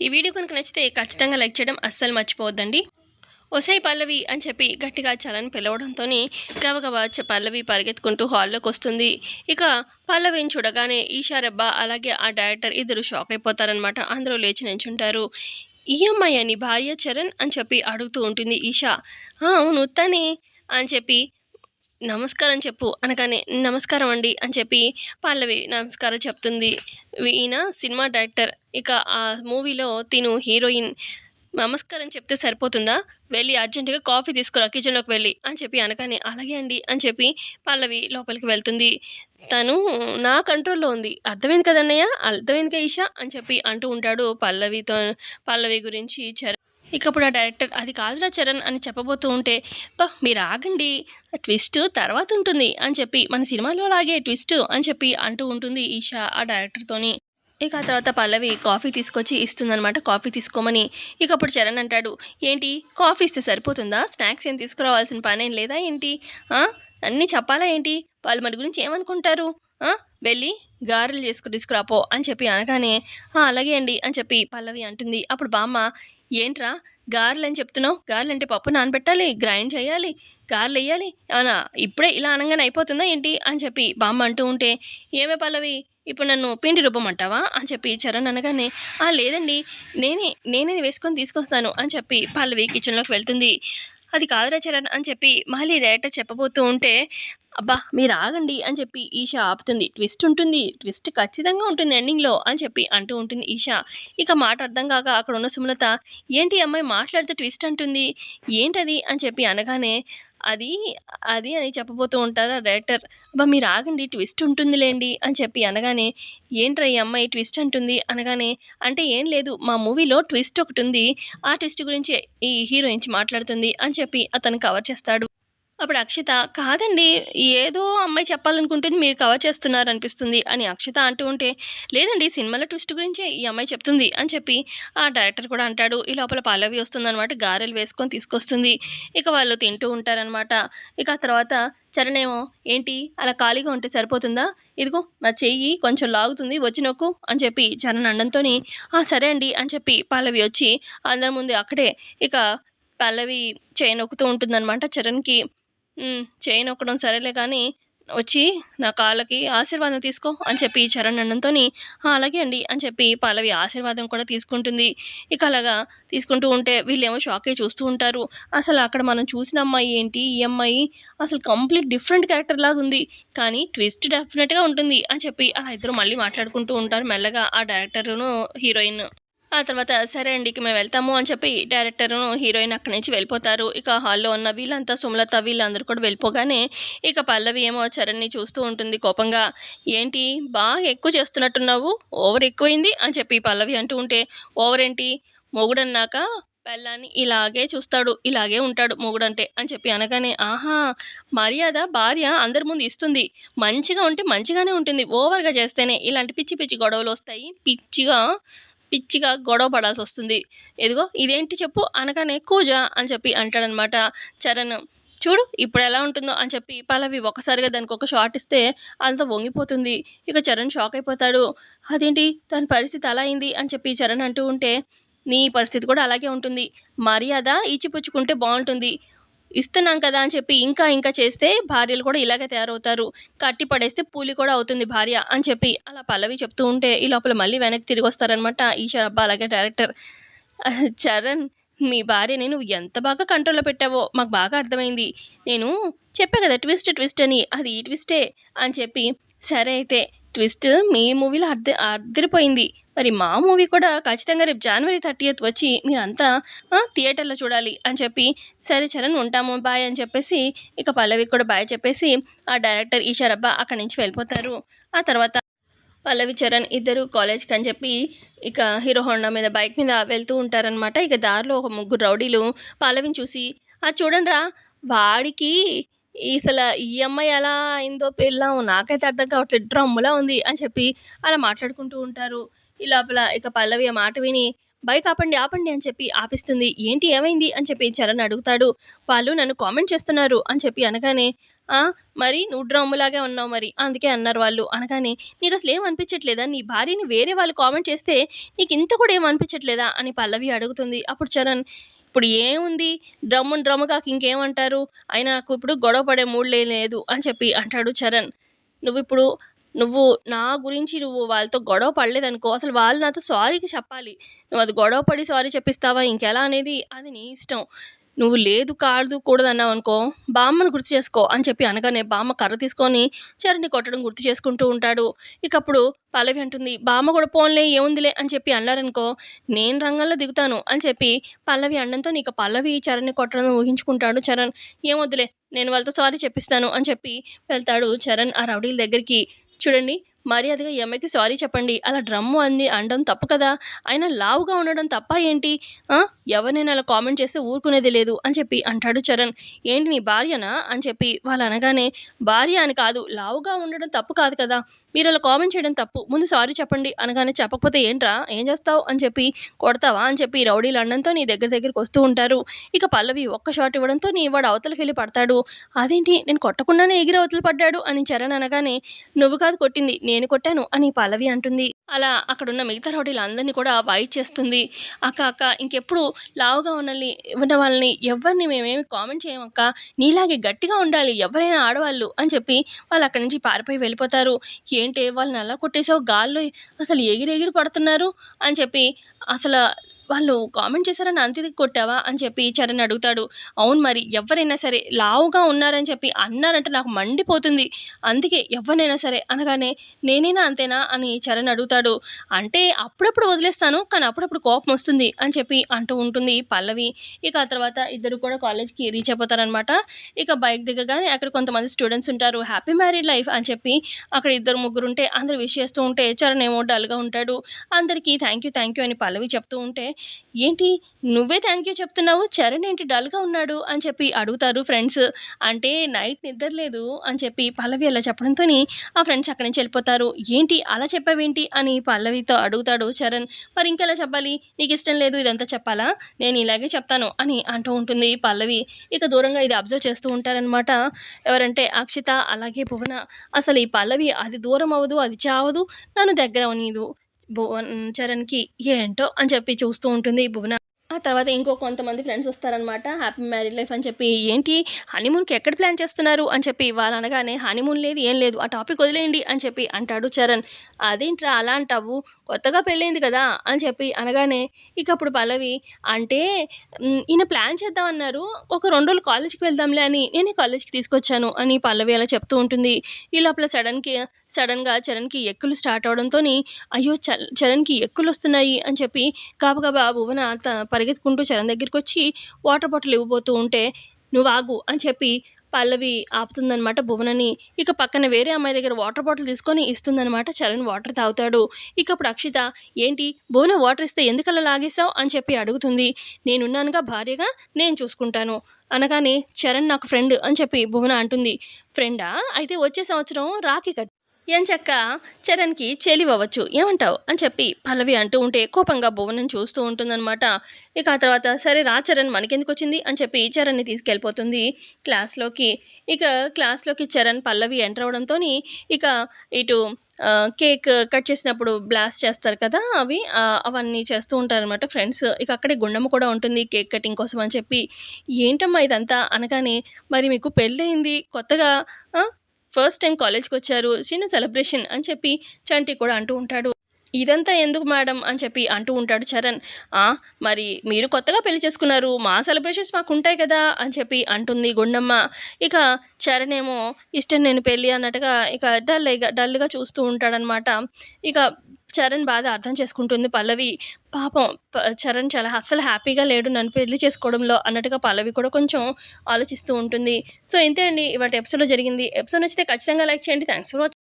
ఈ వీడియో కనుక నచ్చితే ఖచ్చితంగా లైక్ చేయడం అస్సలు మర్చిపోవద్దండి. ఒసై పల్లవి అని చెప్పి గట్టిగా చలని పిలవడంతో గబగబా పల్లవి పరిగెత్తుకుంటూ హాల్లోకి వస్తుంది. ఇక పల్లవిని చూడగానే ఈషారబ్బ అలాగే ఆ డైరెక్టర్ ఇద్దరు షాక్ అయిపోతారనమాట అందరూ లేచి నించుంటారు ఈ అమ్మాయి భార్య చరణ్ అని చెప్పి అడుగుతూ ఉంటుంది ఈషా. అవును తనే అని చెప్పి నమస్కారం చెప్పు అనగానే నమస్కారం అండి అని చెప్పి పల్లవి నమస్కారం చెప్తుంది. ఈయన సినిమా డైరెక్టర్. ఇక ఆ మూవీలో తిను హీరోయిన్. నమస్కారం చెప్తే సరిపోతుందా? వెళ్ళి అర్జెంటుగా కాఫీ తీసుకురా కిచెన్లోకి వెళ్ళి అని చెప్పి అనగానే అలాగే అండి అని చెప్పి పల్లవి లోపలికి వెళ్తుంది. తను నా కంట్రోల్లో ఉంది. అర్థమైంది కదన్నయ్య? అర్థమైంది కదా ఈషా అని చెప్పి అంటూ ఉంటాడు పల్లవితో పల్లవి గురించి చర ఇకప్పుడు ఆ డైరెక్టర్ అది కాదురా చరణ్ అని చెప్పబోతూ ఉంటే బా మీరు ఆగండి ట్విస్ట్ తర్వాత ఉంటుంది అని చెప్పి మన సినిమాలో లాగే ట్విస్ట్ అని చెప్పి అంటూ ఉంటుంది ఈషా ఆ డైరెక్టర్తోని. ఇక ఆ తర్వాత పల్లవి కాఫీ తీసుకొచ్చి ఇస్తుందనమాట కాఫీ తీసుకోమని ఇక అప్పుడు చరణ్ అంటాడు ఏంటి కాఫీ ఇస్తే సరిపోతుందా? స్నాక్స్ ఏం తీసుకురావాల్సిన పనేం లేదా ఏంటి? అన్నీ చెప్పాలా ఏంటి? వాళ్ళు మన గురించి ఏమనుకుంటారు? వెళ్ళి గారెలు చేసుకు తీసుకురాపో అని చెప్పి అనగానే అలాగే అండి అని చెప్పి పల్లవి అంటుంది. అప్పుడు బామ్మ ఏంట్రా? గారెలు అని చెప్తున్నావు? గారెలు అంటే పప్పు నానబెట్టాలి గ్రైండ్ చేయాలి గారెలు వేయాలి. అవునా ఇప్పుడే ఇలా అనగానే అయిపోతుందా ఏంటి? అని చెప్పి బామ్మ అంటూ ఉంటే ఏమే పల్లవి ఇప్పుడు నన్ను పిండి రుబ్బమంటావా? అని చెప్పి చరణ్ అనగానే "ఆ, లేదండి నేనే నేనే వేసుకొని తీసుకొస్తాను అని చెప్పి పల్లవి కిచెన్లోకి వెళ్తుంది. అది కాదురా చరణ్ అని చెప్పి మళ్ళీ డైరెక్టర్ చెప్పబోతూ ఉంటే అబ్బా! మీరు ఆగండి అని చెప్పి ఈషా ఆపుతుంది. ట్విస్ట్ ఉంటుంది. ట్విస్ట్ ఖచ్చితంగా ఉంటుంది ఎండింగ్లో అని చెప్పి అంటూ ఉంటుంది ఈషా. ఇక మాట అర్థం కాక అక్కడ ఉన్న సుమలత ఏంటి ఈ అమ్మాయి మాట్లాడితే ట్విస్ట్ అంటుంది? ఏంటది? అని చెప్పి అనగానే అది అది అని చెప్పబోతూ ఉంటారా డైరెక్టర్? అబ్బా మీరు ఆగండి. ట్విస్ట్ ఉంటుందిలేండి. అని చెప్పి అనగానే ఏంట్రా ఈ అమ్మాయి ట్విస్ట్ అంటుంది? అనగానే అంటే ఏం లేదు. మా మూవీలో ట్విస్ట్ ఒకటి ఉంది. ఆ ట్విస్ట్ గురించి ఈ హీరోయిన్స్ మాట్లాడుతుంది? అని చెప్పి అతను కవర్ చేస్తాడు. అప్పుడు అక్షిత కాదండి ఏదో అమ్మాయి చెప్పాలనుకుంటుంది మీరు కవర్ చేస్తున్నారు అనిపిస్తుంది అని అక్షిత అంటూ ఉంటే లేదండి సినిమాలో ట్విస్ట్ గురించే ఈ అమ్మాయి చెప్తుంది అని చెప్పి ఆ డైరెక్టర్ కూడా అంటాడు. ఈ లోపల పల్లవి వస్తుందన్నమాట గారెలు వేసుకొని తీసుకొస్తుంది. ఇక వాళ్ళు తింటూ ఉంటారనమాట ఇక ఆ తర్వాత చరణ్ ఏమో ఏంటి అలా ఖాళీగా ఉంటే సరిపోతుందా? ఇదిగో నా చెయ్యి కొంచెం లాగుతుంది వచ్చి నొక్కు అని చెప్పి చరణ్ అండంతో సరే అండి అని చెప్పి పల్లవి వచ్చి అందరి ముందు అక్కడే ఇక పల్లవి చేయి నొక్కుతూ ఉంటుందన్నమాట చరణ్కి. చైన్ ఒక్కడం సరేలే కానీ వచ్చి నా కాళ్ళకి ఆశీర్వాదం తీసుకో అని చెప్పి చరణ్ అన్నంతో అలాగే అండి అని చెప్పి పల్లవి ఆశీర్వాదం కూడా తీసుకుంటుంది. ఇక అలాగా తీసుకుంటూ ఉంటే వీళ్ళేమో షాకే చూస్తూ ఉంటారు. అసలు అక్కడ మనం చూసిన అమ్మాయి ఏంటి? ఈ అమ్మాయి అసలు కంప్లీట్ డిఫరెంట్ క్యారెక్టర్ లాగా ఉంది. కానీ ట్విస్ట్ డెఫినెట్గా ఉంటుంది అని చెప్పి అలా ఇద్దరు మళ్ళీ మాట్లాడుకుంటూ ఉంటారు మెల్లగా ఆ డైరెక్టర్ను హీరోయిన్ ఆ తర్వాత సరే అండి ఇక మేము వెళ్తాము అని చెప్పి డైరెక్టర్ను హీరోయిన్ అక్కడి నుంచి వెళ్ళిపోతారు. ఇక హాల్లో ఉన్న వీళ్ళంతా సుమలత వీళ్ళందరూ కూడా వెళ్ళిపోగానే ఇక పల్లవి ఏమో చరణ్ని చూస్తూ ఉంటుంది కోపంగా. ఏంటి బాగా ఎక్కువ చేస్తున్నట్టున్నావు ఓవర్ ఎక్కువైంది అని చెప్పి పల్లవి అంటూ ఉంటే ఓవర్ ఏంటి మొగుడన్నాక పెళ్ళాన్ని ఇలాగే చూస్తాడు ఇలాగే ఉంటాడు మొగుడంటే అని చెప్పి అనగానే ఆహా మర్యాద భార్య అందరి ముందు ఇస్తుంది. మంచిగా ఉంటే మంచిగానే ఉంటుంది. ఓవర్గా చేస్తేనే ఇలాంటి పిచ్చి పిచ్చి గొడవలు వస్తాయి. పిచ్చిగా పిచ్చిగా గొడవ పడాల్సి వస్తుంది. ఎదిగో ఇదేంటి చెప్పు అనగానే కూజ అని చెప్పి అంటాడనమాట చరణ్. చూడు ఇప్పుడు ఎలా ఉంటుందో అని చెప్పి పల్లవి ఒక్కసారిగా దానికి ఒక షాట్ ఇస్తే అంత వంగిపోతుంది. ఇక చరణ్ షాక్ అయిపోతాడు. అదేంటి దాని పరిస్థితి అలా అయింది అని చెప్పి చరణ్ అంటూ ఉంటే నీ పరిస్థితి కూడా అలాగే ఉంటుంది. మర్యాద ఇచ్చిపుచ్చుకుంటే బాగుంటుంది. ఇస్తున్నాం కదా అని చెప్పి ఇంకా ఇంకా చేస్తే భార్యలు కూడా ఇలాగే తయారవుతారు. కట్టి పడేస్తే పూలి కూడా అవుతుంది భార్య అని చెప్పి అలా పల్లవి చెప్తూ ఉంటే ఈ లోపల మళ్ళీ వెనక్కి తిరిగి వస్తారనమాట ఈశ్వర్ అబ్బా అలాగే డైరెక్టర్. చరణ్ మీ భార్యని నువ్వు ఎంత బాగా కంట్రోల్లో పెట్టావో మాకు బాగా అర్థమైంది. నేను చెప్పా కదా ట్విస్ట్ ట్విస్ట్ అని. అది ఈ ట్విస్టే అని చెప్పి సరే అయితే ట్విస్ట్ మీ మూవీలో అర్ధ అద్దరిపోయింది. మరి మా మూవీ కూడా ఖచ్చితంగా రేపు జనవరి థర్టీయత్ వచ్చి మీరంతా థియేటర్లో చూడాలి అని చెప్పి సరే చరణ్ ఉంటాము బాయ్ అని చెప్పేసి ఇక పల్లవి కూడా బాయ్ చెప్పేసి ఆ డైరెక్టర్ ఈశారబ్బా అక్కడి నుంచి వెళ్ళిపోతారు. ఆ తర్వాత పల్లవి చరణ్ ఇద్దరు కాలేజ్కి అని చెప్పి ఇక హీరో హోండా మీద బైక్ మీద వెళ్తూ ఉంటారనమాట ఇక దారిలో ఒక ముగ్గురు రౌడీలు పల్లవిని చూసి ఆ చూడండిరా వాడికి అసలు ఈ అమ్మాయి ఎలా అయిందో పెళ్ళాం నాకైతే అర్థం కావట్లేదు. డ్రమ్ములా ఉంది అని చెప్పి అలా మాట్లాడుకుంటూ ఉంటారు. ఈ లోపల ఇక పల్లవి ఆ మాట విని బైక్ ఆపండి ఆపండి అని చెప్పి ఆపిస్తుంది. ఏంటి ఏమైంది? అని చెప్పి చరణ్ అడుగుతాడు. వాళ్ళు నన్ను కామెంట్ చేస్తున్నారు అని చెప్పి అనగానే మరి నువ్వు డ్రమ్ములాగే ఉన్నావు మరి. అందుకే అన్నారు వాళ్ళు. అనగానే నీకు అసలు ఏం అనిపించట్లేదా? నీ భార్యని వేరే వాళ్ళు కామెంట్ చేస్తే నీకు ఇంత కూడా ఏం అనిపించట్లేదా? అని పల్లవి అడుగుతుంది. అప్పుడు చరణ్ ఇప్పుడు ఏముంది? డ్రమ్మును డ్రమ్ము కాక ఇంకేమంటారు? అయినా నాకు ఇప్పుడు గొడవ పడే మూడ్ లేదు అని చెప్పి అంటాడు చరణ్. నువ్వు ఇప్పుడు నువ్వు నా గురించి నువ్వు వాళ్ళతో గొడవ పడలేదనుకో అసలు వాళ్ళు నాతో సారీకి చెప్పాలి. నువ్వు అది గొడవ పడి సారీ చెప్పిస్తావా? ఇంకెలా అనేది అది నీ ఇష్టం. నువ్వు లేదు కాదు కూడదు అన్నావు అనుకో బామ్మను గుర్తు చేసుకో అని చెప్పి అనగానే బామ్మ కర్ర తీసుకొని చరణ్ని కొట్టడం గుర్తు చేసుకుంటూ ఉంటాడు. ఇక అప్పుడు పల్లవి అంటుంది బామ్మ కూడా పోన్లే ఏముందిలే అని చెప్పి అన్నారనుకో నేను రంగంలో దిగుతాను అని చెప్పి పల్లవి అండంతో నీకు పల్లవి చరణ్ని కొట్టడం ఊహించుకుంటాడు చరణ్ ఏమొద్దులే నేను వాళ్ళతో సారీ చెప్పిస్తాను అని చెప్పి వెళ్తాడు చరణ్ ఆ రౌడీల దగ్గరికి. చూడండి మర్యాదగా ఈ అమ్మాయికి సారీ చెప్పండి. అలా డ్రమ్ము అన్ని అనడం తప్పు కదా? అయినా లావుగా ఉండడం తప్ప ఏంటి? ఎవరినైనా అలా కామెంట్ చేస్తే ఊరుకునేది లేదు అని చెప్పి అంటాడు చరణ్. ఏంటి నీ భార్యనా? అని చెప్పి వాళ్ళు అనగానే భార్య అని కాదు లావుగా ఉండడం తప్పు కాదు కదా? మీరు అలా కామెంట్ చేయడం తప్పు. ముందు సారీ చెప్పండి. అనగానే చెప్పకపోతే ఏంట్రా? ఏం చేస్తావు? అని చెప్పి కొడతావా? అని చెప్పి రౌడీలు అనడంతో నీ దగ్గర దగ్గరికి వస్తూ ఉంటారు. ఇక పల్లవి ఒక్క షాట్ ఇవ్వడంతో నీ వాడు అవతలకి వెళ్ళి పడతాడు. అదేంటి? నేను కొట్టకుండానే ఎగిరి అవతలు పడ్డాడు అని చరణ్ అనగానే నువ్వు కాదు కొట్టింది. నేను నేను కొట్టాను అని పల్లవి అంటుంది. అలా అక్కడున్న మిగతా రౌడీలు కూడా వాయి చేస్తుంది. అక్క అక్క ఇంకెప్పుడు లావుగా ఉన్నల్ని ఉన్న వాళ్ళని ఎవరిని మేమేమి కామెంట్ చేయమక్క. నీలాగే గట్టిగా ఉండాలి ఎవరైనా ఆడవాళ్ళు అని చెప్పి వాళ్ళు అక్కడి నుంచి పారిపోయి వెళ్ళిపోతారు. ఏంటి వాళ్ళని అలా కొట్టేసావు గాల్లో అసలు ఎగిరి ఎగిరి పడుతున్నారు అని చెప్పి అసలు వాళ్ళు కామెంట్ చేశారని అంతే కొట్టావా? అని చెప్పి చరణ్ అడుగుతాడు. అవును మరి ఎవరైనా సరే లావుగా ఉన్నారని చెప్పి అన్నారంటే నాకు మండిపోతుంది. అందుకే ఎవరినైనా సరే అనగానే నేనైనా అంతేనా? అని చరణ్ అడుగుతాడు. అంటే అప్పుడప్పుడు వదిలేస్తాను కానీ అప్పుడప్పుడు కోపం వస్తుంది అని చెప్పి అంటూ ఉంటుంది పల్లవి. ఇక ఆ తర్వాత ఇద్దరు కూడా కాలేజ్కి రీచ్ అయిపోతారనమాట. ఇక బైక్ దిగగానే అక్కడ కొంతమంది స్టూడెంట్స్ ఉంటారు. హ్యాపీ మ్యారీడ్ లైఫ్ అని చెప్పి అక్కడ ఇద్దరు ముగ్గురు ఉంటే అందరు విష్ చేస్తూ ఉంటే చరణ్ ఏమో డల్గా ఉంటాడు. అందరికీ థ్యాంక్ యూ థ్యాంక్ యూ అని పల్లవి చెప్తూ ఉంటే ఏంటి నువ్వే థ్యాంక్ యూ చెప్తున్నావు? చరణ్ ఏంటి డల్గా ఉన్నాడు? అని చెప్పి అడుగుతారు ఫ్రెండ్స్ అంటే నైట్ నిద్ర లేదు అని చెప్పి పల్లవి అలా చెప్పడంతో ఆ ఫ్రెండ్స్ అక్కడి నుంచి వెళ్ళిపోతారు. ఏంటి అలా చెప్పావేంటి? అని పల్లవితో అడుగుతాడు చరణ్. మరి ఇంకెలా చెప్పాలి? నీకు ఇష్టం లేదు ఇదంతా చెప్పాలా? నేను ఇలాగే చెప్తాను అని అంటూ ఉంటుంది పల్లవి. ఇక దూరంగా ఇది అబ్జర్వ్ చేస్తూ ఉంటారనమాట ఎవరంటే అక్షిత అలాగే భువన. అసలు ఈ పల్లవి అది దూరం అవ్వదు అది చావదు నన్ను దగ్గర అవనీదు. భువన్ చరణ్కి ఏంటో అని చెప్పి చూస్తూ ఉంటుంది భువన. ఆ తర్వాత ఇంకో కొంతమంది ఫ్రెండ్స్ వస్తారనమాట హ్యాపీ మ్యారీడ్ లైఫ్ అని చెప్పి ఏంటి? హనీమూన్కి ఎక్కడ ప్లాన్ చేస్తున్నారు? అని చెప్పి వాళ్ళు అనగానే హనీమూన్ లేదు ఏం లేదు ఆ టాపిక్ వదిలేయండి అని చెప్పి అంటాడు చరణ్. అదేంట్రా అలా అంటావు? కొత్తగా పెళ్ళైంది కదా అని చెప్పి అనగానే ఇక అప్పుడు పల్లవి అంటే ఈయన ప్లాన్ చేద్దామన్నారు ఒక రెండు రోజులు కాలేజ్కి వెళ్దాంలే అని నేనే కాలేజ్కి తీసుకొచ్చాను అని పల్లవి అలా చెప్తూ ఉంటుంది. ఈ లోపల సడన్కి సడన్గా చరణ్కి ఎక్కులు స్టార్ట్ అవడంతో అయ్యో చ చరణ్కి ఎక్కులు వస్తున్నాయి అని చెప్పి గబగబా భువన త- పరిగెత్తుకుంటూ చరణ్ దగ్గరికి వచ్చి వాటర్ బాటిల్ ఇవ్వబోతూ ఉంటే నువ్వు ఆగు అని చెప్పి పల్లవి ఆపుతుందనమాట భువనని. ఇక పక్కన వేరే అమ్మాయి దగ్గర వాటర్ బాటిల్ తీసుకొని ఇస్తుందనమాట చరణ్ వాటర్ తాగుతాడు. ఇక అప్పుడు అక్షిత ఏంటి? భువన వాటర్ ఇస్తే ఎందుకలా లాగేశావు? అని చెప్పి అడుగుతుంది. నేనున్నానుగా భార్యగా నేను చూసుకుంటాను అనగానే చరణ్ నాకు ఫ్రెండ్ అని చెప్పి భువన అంటుంది. ఫ్రెండా? అయితే వచ్చే సంవత్సరం రాఖీ కట్ ఎంచక్క చరణ్కి చెలివ్వచ్చు ఏమంటావు? అని చెప్పి పల్లవి అంటూ ఉంటే కోపంగా భువనం చూస్తూ ఉంటుందన్నమాట. ఇక ఆ తర్వాత సరే రా చరణ్ మనకెందుకు వచ్చింది అని చెప్పి చరణ్ని తీసుకెళ్ళిపోతుంది క్లాస్లోకి. ఇక క్లాస్లోకి చరణ్ పల్లవి ఎంటర్ అవడంతో ఇక ఇటు కేక్ కట్ చేసినప్పుడు బ్లాస్ట్ చేస్తారు కదా అవి అవన్నీ చేస్తూ ఉంటారనమాట ఫ్రెండ్స్. ఇక అక్కడే గుండమ్మ కూడా ఉంటుంది కేక్ కటింగ్ కోసం అని చెప్పి. ఏంటమ్మా ఇదంతా? అనగానే మరి మీకు పెళ్ళయింది కొత్తగా ఫస్ట్ టైం కాలేజ్కి వచ్చారు చిన్న సెలబ్రేషన్ అని చెప్పి చంటి కూడా అంటూ ఉంటాడు. ఇదంతా ఎందుకు మేడం అని చెప్పి అంటూ ఉంటాడు చరణ్. మరి మీరు కొత్తగా పెళ్ళి చేసుకున్నారు మా సెలబ్రేషన్స్ మాకు ఉంటాయి కదా అని చెప్పి అంటుంది గుండమ్మ. ఇక చరణ్ ఏమో ఇష్టం నేను పెళ్ళి అన్నట్టుగా ఇక డల్ డల్గా చూస్తూ ఉంటాడనమాట. ఇక చరణ్ బాధ అర్థం చేసుకుంటుంది పల్లవి. పాపం చరణ్ చాలా అస్సలు హ్యాపీగా లేడు నన్ను పెళ్ళి చేసుకోవడంలో అన్నట్టుగా పల్లవి కూడా కొంచెం ఆలోచిస్తూ ఉంటుంది. సో ఇంతే అండి ఇవాటి ఎపిసోడ్లో జరిగింది. ఎపిసోడ్ నచ్చితే ఖచ్చితంగా లైక్ చేయండి. Thanks for watching